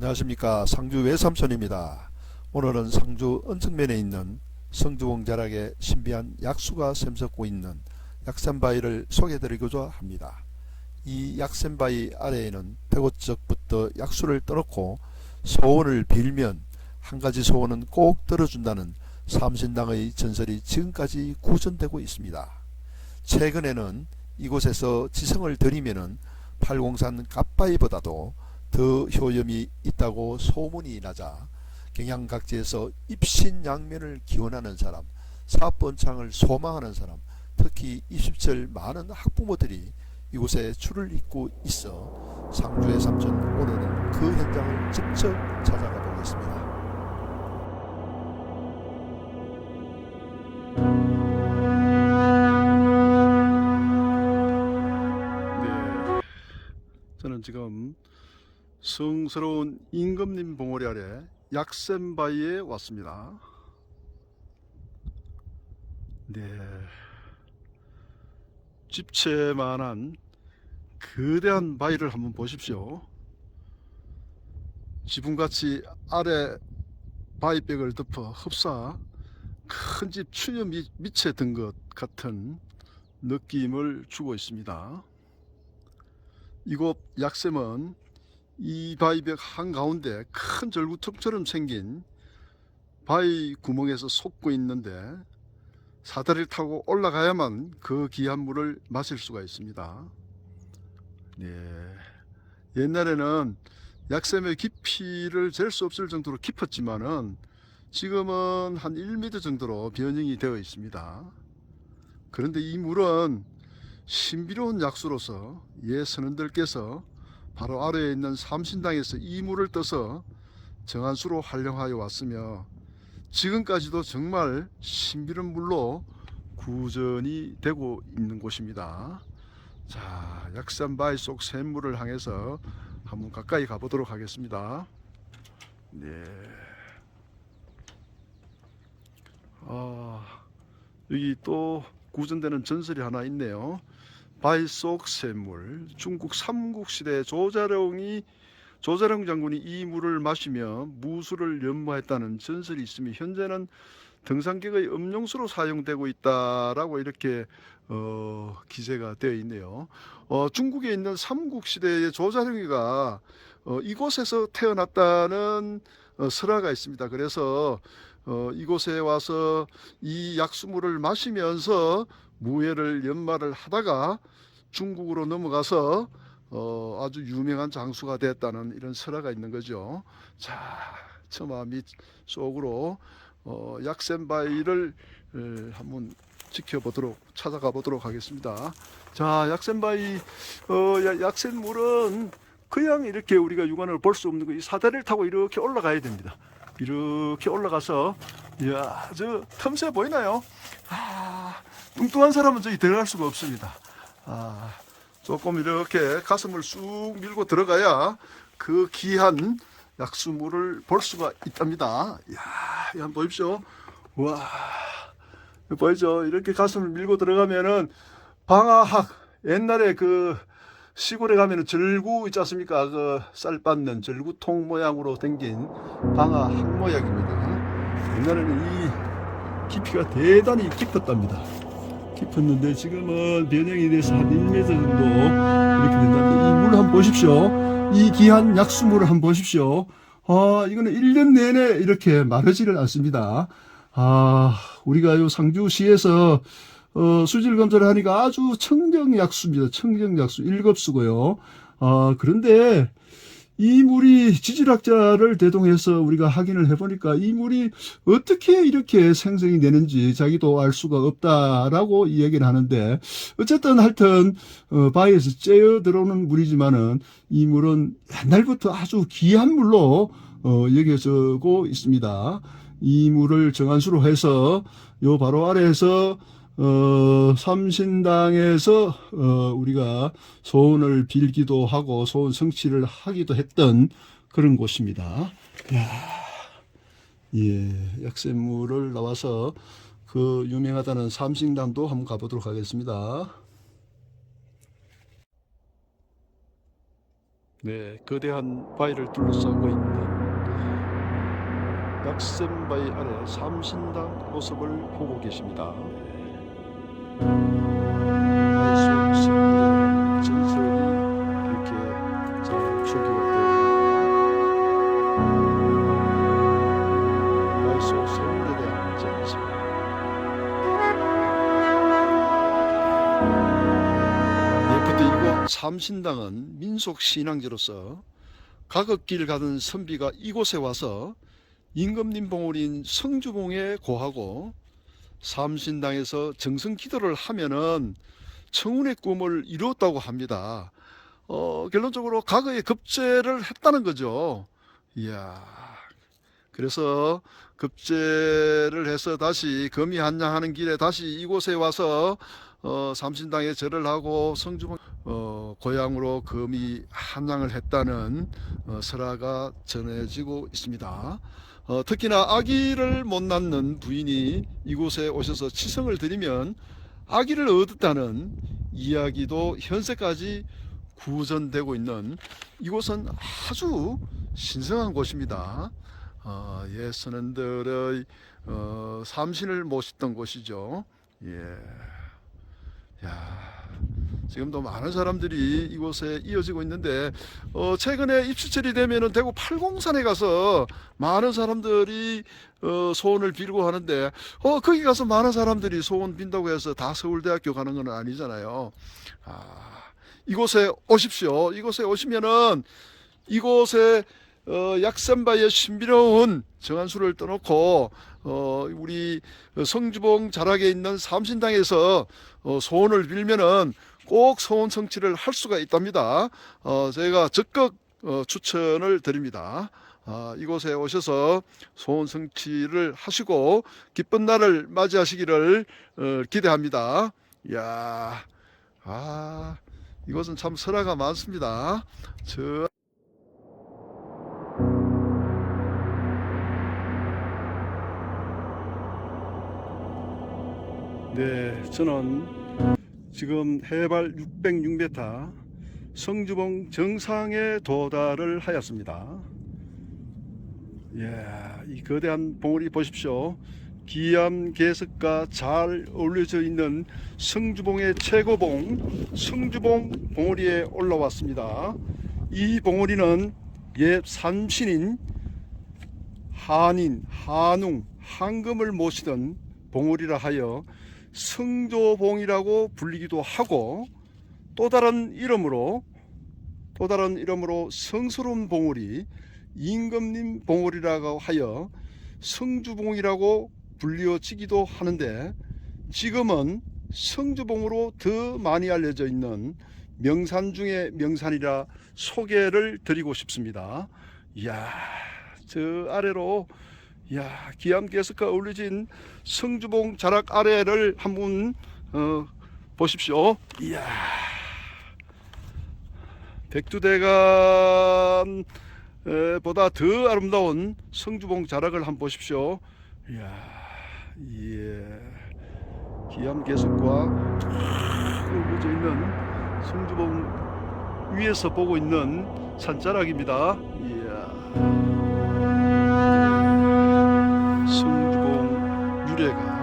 안녕하십니까 상주 외삼촌입니다. 오늘은 상주 은천면에 있는 성주봉 자락에 신비한 약수가 샘솟고 있는 약산바위를 소개해드리고자 합니다. 이 약산바위 아래에는 백오적부터 약수를 떠놓고 소원을 빌면 한 가지 소원은 꼭 들어준다는 삼신당의 전설이 지금까지 구전되고 있습니다. 최근에는 이곳에서 지성을 드리면은 팔공산 갓바위보다도 더 효염이 있다고 소문이 나자 경양 각지에서 입신양면을 기원하는 사람, 사번창을 소망하는 사람, 특히 20절 많은 학부모들이 이곳에 줄을 잇고 있어 상주의 삼촌 오늘은 그 현장을 직접 성스러운 임금님 봉오리 아래 약샘바위에 왔습니다. 네. 집채만한 거대한 바위를 한번 보십시오. 지붕같이 아래 바위백을 덮어 흡사 큰 집 추녀 밑- 밑에 든 것 같은 느낌을 주고 있습니다. 이곳 약샘은 이 바위벽 한가운데 큰 절구통처럼 생긴 바위 구멍에서 솟고 있는데 사다리를 타고 올라가야만 그 귀한 물을 마실 수가 있습니다. 네. 옛날에는 약샘의 깊이를 잴 수 없을 정도로 깊었지만은 지금은 한 1m 정도로 변형이 되어 있습니다. 그런데 이 물은 신비로운 약수로서 예 선원들께서 바로 아래에 있는 삼신당에서 이 물을 떠서 정한 수로 활용하여 왔으며 지금까지도 정말 신비로운 물로 구전이 되고 있는 곳입니다. 자, 약산바위 속 샘물을 향해서 한번 가까이 가보도록 하겠습니다. 네. 아, 여기 또 구전되는 전설이 하나 있네요. 바위 속 샘물. 중국 삼국시대 조자룡이 조자룡 장군이 이 물을 마시며 무술을 연모했다는 전설이 있으며 현재는 등산객의 음용수로 사용되고 있다라고 이렇게 어, 기재가 되어 있네요. 어, 중국에 있는 삼국시대의 조자룡이가 어, 이곳에서 태어났다는 어, 설화가 있습니다. 그래서 어, 이곳에 와서 이 약수물을 마시면서 무예를 연마를 하다가 중국으로 넘어가서 어, 아주 유명한 장수가 됐다는 이런 설화가 있는 거죠. 자, 처마 밑 속으로 어, 약센바위를 에, 한번 지켜보도록 찾아가 보도록 하겠습니다. 자, 약센바위 어, 야- 약센물은 그냥 이렇게 우리가 육안을 볼 수 없는 거, 이 사다리를 타고 이렇게 올라가야 됩니다. 이렇게 올라가서, 이야, 저 틈새 보이나요? 아, 뚱뚱한 사람은 저기 들어갈 수가 없습니다. 아, 조금 이렇게 가슴을 쑥 밀고 들어가야 그 귀한 약수물을 볼 수가 있답니다. 이야, 한번 보십시오. 와, 보이죠? 이렇게 가슴을 밀고 들어가면은 방아학, 옛날에 그 시골에 가면은 절구 있지 않습니까? 그쌀 빻는 절구통 모양으로 생긴 방아 항모약입니다. 옛날에는 이 깊이가 대단히 깊었답니다. 깊었는데 지금은 변형이 돼서 한 1m 정도 이렇게 된다는데 이 물 한번 보십시오. 이 귀한 약수물을 한번 보십시오. 아, 이거는 1년 내내 이렇게 마르지를 않습니다. 아, 우리가 요 상주시에서 어, 수질 검사를 하니까 아주 청정 약수입니다. 청정 약수 1급수고요. 아, 그런데 이 물이 지질학자를 대동해서 우리가 확인을 해보니까 이 물이 어떻게 이렇게 생성이 되는지 자기도 알 수가 없다라고 이야기를 하는데 어쨌든 하여튼 어, 바위에서 째어 들어오는 물이지만은 이 물은 옛날부터 아주 귀한 물로 어, 여겨지고 있습니다. 이 물을 정한수로 해서 요 바로 아래에서 어, 삼신당에서 어, 우리가 소원을 빌기도 하고 소원 성취를 하기도 했던 그런 곳입니다. 야, 예, 약샘물을 나와서 그 유명하다는 삼신당도 한번 가보도록 하겠습니다. 네, 거대한 바위를 둘러싸고 있는 약샘 바위 아래 삼신당 모습을 보고 계십니다. 삼신당은 민속 신앙지로서 가극길 가던 선비가 이곳에 와서 임금님 봉우리인 성주봉에 고하고 삼신당에서 정성 기도를 하면은 청운의 꿈을 이루었다고 합니다. 어, 결론적으로 과거에 급제를 했다는 거죠. 이야. 그래서 급제를 해서 다시 금이 한양하는 길에 다시 이곳에 와서 어, 삼신당에 절을 하고 성주봉 어, 고향으로 금이 한양을 했다는 어, 설화가 전해지고 있습니다. 어, 특히나 아기를 못 낳는 부인이 이곳에 오셔서 치성을 드리면 아기를 얻었다는 이야기도 현세까지 구전되고 있는 이곳은 아주 신성한 곳입니다. 어, 예, 선원들의 어, 삼신을 모셨던 곳이죠. 예. 야, 지금도 많은 사람들이 이곳에 이어지고 있는데 어, 최근에 입추철이 되면은 대구 팔공산에 가서 많은 사람들이 어, 소원을 빌고 하는데 어, 거기 가서 많은 사람들이 소원 빈다고 해서 다 서울대학교 가는 건 아니잖아요. 아, 이곳에 오십시오. 이곳에 오시면은 이곳에 어, 약산바의 신비로운 정한수를 떠놓고 어, 우리 성주봉 자락에 있는 삼신당에서 어, 소원을 빌면은 꼭 소원 성취를 할 수가 있답니다. 어, 저희가 적극 어, 추천을 드립니다. 아, 이곳에 오셔서 소원 성취를 하시고 기쁜 날을 맞이하시기를 어, 기대합니다. 이야, 아, 이곳은 참 설화가 많습니다. 저 네, 저는 지금 해발 606m 성주봉 정상에 도달을 하였습니다. 예, 이 거대한 봉우리 보십시오. 기암 개석과 잘 어울려져 있는 성주봉의 최고봉 성주봉 봉우리에 올라왔습니다. 이 봉우리는 옛 삼신인 한인, 한웅, 한금을 모시던 봉우리라 하여 성조봉이라고 불리기도 하고 또 다른 이름으로 또 다른 이름으로 성스러운 봉우리 임금님 봉우리라고 하여 성주봉이라고 불리어지기도 하는데 지금은 성주봉으로 더 많이 알려져 있는 명산 중의 명산이라 소개를 드리고 싶습니다. 이야, 저 아래로 야 기암개석과 어울려진 성주봉 자락 아래를 한번 어, 보십시오. 이야 백두대간 에, 보다 더 아름다운 성주봉 자락을 한번 보십시오. 이야 예 기암개석과 쫙 어울려져 있는 성주봉 위에서 보고 있는 산자락입니다. 이 야. 성주봉 유래가